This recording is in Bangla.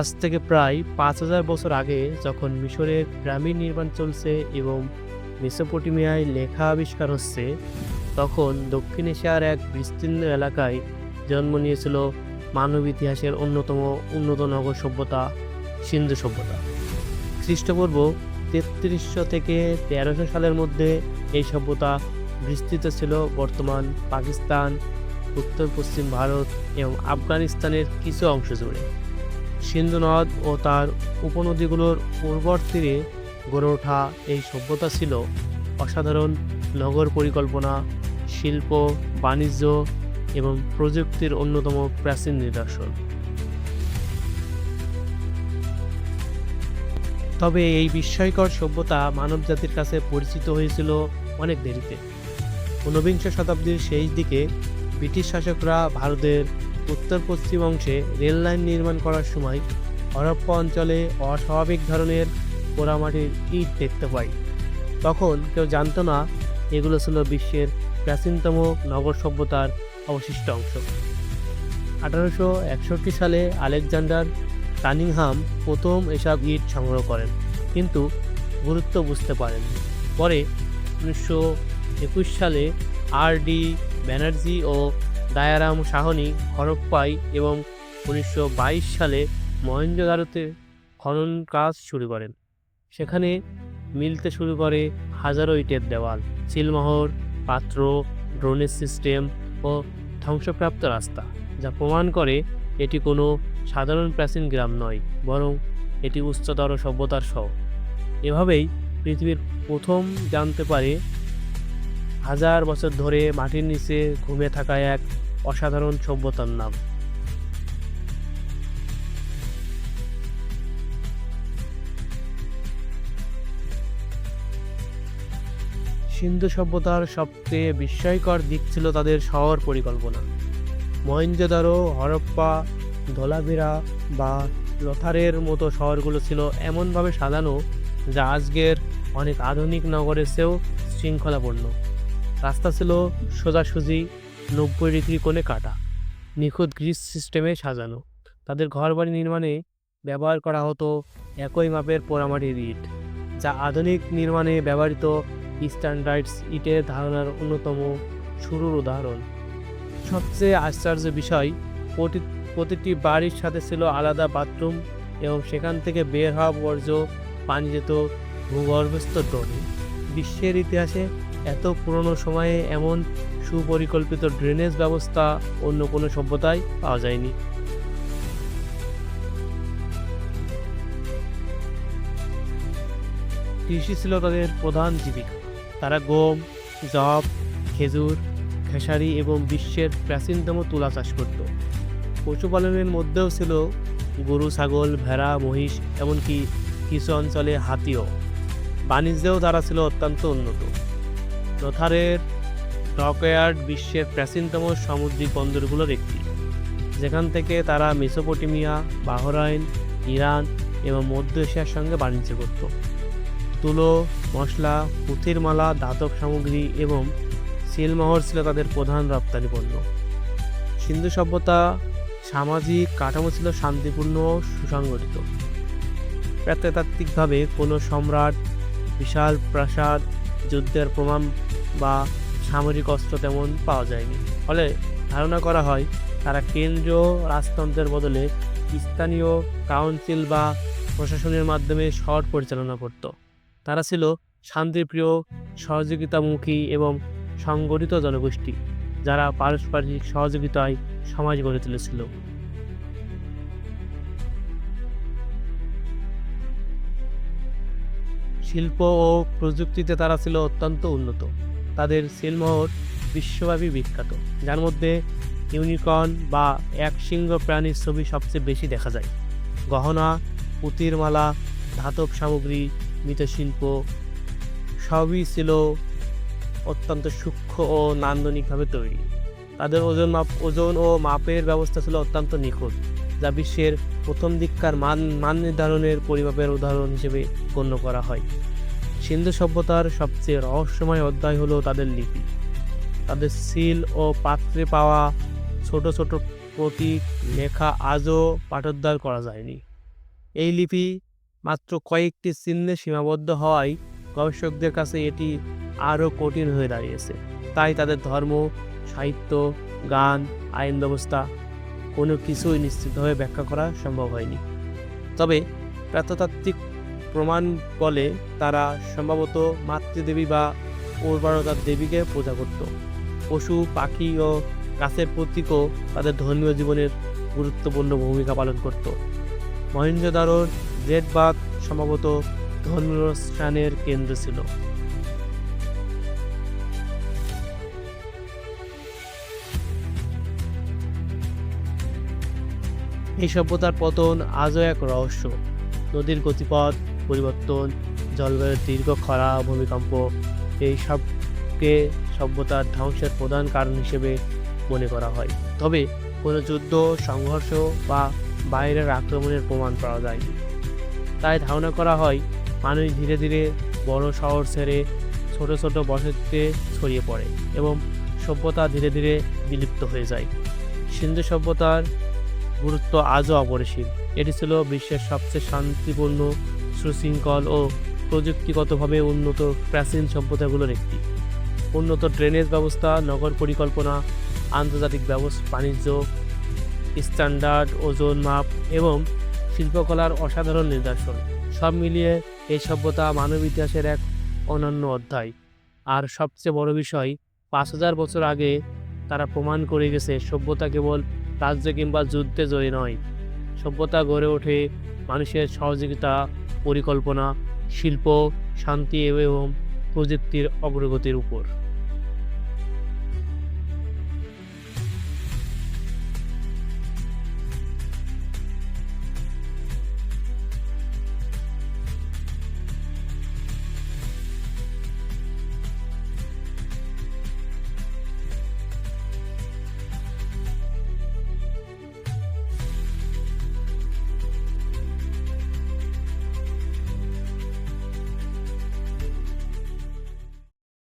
আজ থেকে প্রায় পাঁচ হাজার বছর আগে যখন মিশরের গ্রামীণ নির্মাণ চলছে এবং মেসোপটেমিয়ায় লেখা আবিষ্কার হচ্ছে, তখন দক্ষিণ এশিয়ার এক বিস্তীর্ণ এলাকায় জন্ম নিয়েছিল মানব ইতিহাসের অন্যতম উন্নত নগর সভ্যতা, সিন্ধু সভ্যতা। খ্রিস্টপূর্ব তেত্রিশশো থেকে তেরোশো সালের মধ্যে এই সভ্যতা বিস্তৃত ছিল বর্তমান পাকিস্তান উত্তর পশ্চিম ভারত এবং আফগানিস্তানের কিছু অংশ জুড়ে। সিন্ধু নদ ও তার উপনদীগুলোর উর্বর তীরে গড়ে ওঠা এই সভ্যতা ছিল অসাধারণ নগর পরিকল্পনা, শিল্প, বাণিজ্য এবং প্রযুক্তির অন্যতম প্রাচীন নিদর্শন। তবে এই বিস্ময়কর সভ্যতা মানবজাতির কাছে পরিচিত হয়েছিল অনেক দেরিতে। ঊনবিংশ শতাব্দীর শেষ দিকে ব্রিটিশ শাসকরা ভারতের উত্তর পশ্চিম অংশে রেল লাইন নির্মাণ করার সময় হরপ্পা অঞ্চলে অস্বাভাবিক ধরনের পোড়ামাটির ইট দেখতে পাই। তখন কেউ জানতো না এগুলো ছিল বিশ্বের প্রাচীনতম নগর সভ্যতার অবশিষ্ট অংশ। আঠারোশো একষট্টি সালে আলেকজান্ডার কানিংহাম প্রথম এসব ইট সংগ্রহ করেন, কিন্তু গুরুত্ব বুঝতে পারেননি পরে উনিশশো একুশ সালে আর ডি ব্যানার্জি ও দায়ারাম সাহনি হরপ্পাই এবং উনিশশো বাইশ সালে মহেঞ্জোদারোতে খনন কাজ শুরু করেন। সেখানে মিলতে শুরু করে হাজারো ইটের দেওয়াল, সিলমোহর, পাত্র ড্রোনের সিস্টেম ও ধ্বংসপ্রাপ্ত রাস্তা, যা প্রমাণ করে এটি কোনো সাধারণ প্রাচীন গ্রাম নয়, বরং এটি উচ্চতর সভ্যতার শহর। এভাবেই পৃথিবীর প্রথম জানতে পারে হাজার বছর ধরে মাটির নিচে ঘুমে থাকা এক অসাধারণ সভ্যতার নাম। সিন্ধু সভ্যতার সবচেয়ে বিস্ময়কর দিক ছিল তাদের শহর পরিকল্পনা। মহেঞ্জোদারো হরপ্পা, ধোলাভিরা বা লথারের মতো শহরগুলো ছিল এমনভাবে সাজানো যা আজকের অনেক আধুনিক নগরের চেয়েও শৃঙ্খলাপূর্ণ। রাস্তা ছিল সোজাসুজি নব্বই ডিগ্রি কোণে কাটা। নিখুঁত গ্রিস সিস্টেমে সাজানো। তাদের ঘরবাড়ি নির্মাণে ব্যবহার করা হতো একই মাপের পোড়ামাটির ইট, যা আধুনিক নির্মাণে ব্যবহৃত স্ট্যান্ডার্ডস ইটের ধারণার অন্যতম শুরুর উদাহরণ। সবচেয়ে আশ্চর্য বিষয়, প্রতি- প্রতিটি বাড়ির সাথে ছিল আলাদা বাথরুম এবং সেখান থেকে বের হওয়া বর্জ্য, পানি যেত ভূগর্ভস্থ ড্রোনে বিশ্বের ইতিহাসে এত পুরনো সময়ে এমন সুপরিকল্পিত ড্রেনেজ ব্যবস্থা অন্য কোনো সভ্যতায় পাওয়া যায়নি। কৃষি ছিল তাদের প্রধান জীবিকা। তারা গম জব খেজুর, খেসারি এবং বিশ্বের প্রাচীনতম তুলা চাষ করত। পশুপালনের মধ্যেও ছিল গরু, ছাগল, ভেড়া, মহিষ, এমনকি কিছু অঞ্চলে হাতিও। বাণিজ্যেও তারা ছিল অত্যন্ত উন্নত। লোথারের ডকয়ার্ড বিশ্বের প্রাচীনতম সামুদ্রিক বন্দরগুলোর একটি। যেখান থেকে তারা মেসোপটেমিয়া, বাহরাইন, ইরান এবং মধ্য এশিয়ার সঙ্গে বাণিজ্য করত। তুলো, মশলা, পুঁথির মালা, দাতব সামগ্রী এবং সিলমোহর ছিল তাদের প্রধান রপ্তানি পণ্য। সিন্ধু সভ্যতা সামাজিক কাঠামো ছিল শান্তিপূর্ণ ও সুসংগঠিত। প্রত্নতাত্ত্বিকভাবে কোনো সম্রাট, বিশাল প্রাসাদ যুদ্ধের প্রমাণ বা সামরিক অস্ত্র তেমন পাওয়া যায়নি। ফলে ধারণা করা হয়, তারা কেন্দ্রীয় রাজতন্ত্রের বদলে স্থানীয় কাউন্সিল বা প্রশাসনের মাধ্যমে শহর পরিচালনা করত। তারা ছিল শান্তিপ্রিয়, সহযোগিতামুখী এবং সংগঠিত জনগোষ্ঠী, যারা পারস্পরিক সহযোগিতায় সমাজ গড়ে তুলেছিল। শিল্প ও প্রযুক্তিতে তারা ছিল অত্যন্ত উন্নত। তাদের সিলমোহর বিশ্বব্যাপী বিখ্যাত। যার মধ্যে ইউনিকর্ন বা এক সিংহ প্রাণীর ছবি সবচেয়ে বেশি দেখা যায়। গহনা, পুঁতির মালা, ধাতব সামগ্রী, মৃৎশিল্প সবই ছিল অত্যন্ত সূক্ষ্ম ও নান্দনিকভাবে তৈরি। তাদের ওজন মাপ ওজন ও মাপের ব্যবস্থা ছিল অত্যন্ত নিখুঁত। যা বিশ্বের প্রথম দিককার মান মান নির্ধারণের পরিমাপের উদাহরণ হিসেবে গণ্য করা হয়। সিন্ধু সভ্যতার সবচেয়ে রহস্যময় অধ্যায় হলো তাদের লিপি। তাদের সিল ও পাত্রে পাওয়া ছোট ছোট প্রতীক, লেখা আজও পাঠোদ্ধার করা যায়নি। এই লিপি মাত্র কয়েকটি চিহ্নে সীমাবদ্ধ হওয়ায় গবেষকদের কাছে এটি আরও কঠিন হয়ে দাঁড়িয়েছে। তাই তাদের ধর্ম, সাহিত্য, গান আইন ব্যবস্থা কোনো কিছুই নিশ্চিতভাবে ব্যাখ্যা করা সম্ভব হয়নি। তবে প্রত্নতাত্ত্বিক প্রমাণ বলে তারা সম্ভবত মাতৃদেবী বা উর্বরতার দেবীকে পূজা করত। পশু, পাখি ও গাছের প্রতীকও তাদের ধর্মীয় জীবনের গুরুত্বপূর্ণ ভূমিকা পালন করত। মহেঞ্জোদারোর জেটবাগ সম্ভবত ধর্মীয় স্থানের কেন্দ্র ছিল। এই সভ্যতার পতন আজও এক রহস্য। নদীর গতিপথ, পরিবর্তন, জলবায়ুর দীর্ঘ খরা, ভূমিকম্প, এই সবকে সভ্যতার ধ্বংসের প্রধান কারণ হিসেবে মনে করা হয়। তবে কোনো যুদ্ধ, সংঘর্ষ বা বাইরের আক্রমণের প্রমাণ পাওয়া যায়নি। তাই ধারণা করা হয়, মানুষ ধীরে ধীরে বড় শহর ছেড়ে ছোট ছোট বসতিতে ছড়িয়ে পড়ে এবং সভ্যতা ধীরে ধীরে বিলুপ্ত হয়ে যায়। সিন্ধু সভ্যতার গুরুত্ব আজও অপরিসীম। এটি ছিল বিশ্বের সবচেয়ে শান্তিপূর্ণ, সুশৃঙ্খল ও প্রযুক্তিগতভাবে উন্নত প্রাচীন সভ্যতাগুলোর একটি। উন্নত ড্রেনেজ ব্যবস্থা, নগর পরিকল্পনা, আন্তর্জাতিক ব্যবস্থা বাণিজ্য, স্ট্যান্ডার্ড, ওজন মাপ এবং শিল্পকলার অসাধারণ নিদর্শন। সব মিলিয়ে এই সভ্যতা মানব ইতিহাসের এক অনন্য অধ্যায়। আর সবচেয়ে বড় বিষয়, পাঁচ হাজার বছর আগে তারা প্রমাণ করে গেছে, সভ্যতা কেবল রাজ্য কিংবা যুদ্ধে জয়ী নয়। সভ্যতা গড়ে ওঠে মানুষের সহযোগিতা, পরিকল্পনা, শিল্প, শান্তি এবং প্রযুক্তির অগ্রগতির উপর।